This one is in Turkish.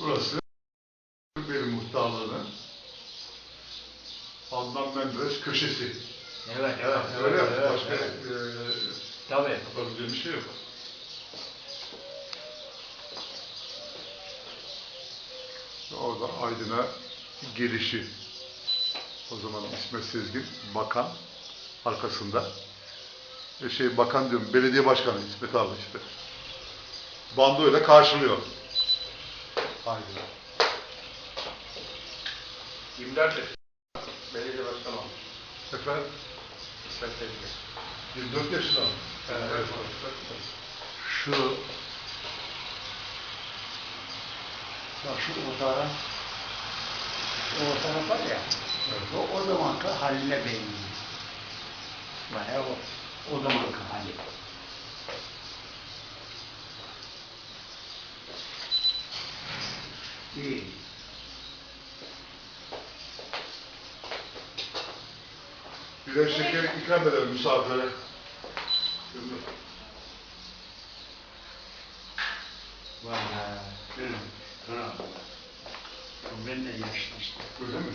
Burası Türkbeli Muhtarlığı'nın Adnan Menderes köşesi. Evet, evet, evet. Öyle evet, Başka evet. E, Tabii. yapabileceğim bir şey yok. Orada Aydın'a girişi. O zaman İsmet Sezgin bakan arkasında. E şey bakan diyorum belediye başkanı İsmet abi işte. Bandoyla karşılıyor. Aydın'a. Kimlerdir? Belediye başkanı olmuş. Efendim İsmet Sezgin. 24 yaşında mı? Evet. Şu Bak şu otara o taraf var ya o, o zamanki haline benziyor. Bayağı o, o zamanki hali. İyi. Birer şeker ikram edelim misafire. Vay be. Hı. Ben de yaşlı işte. Öyle mi?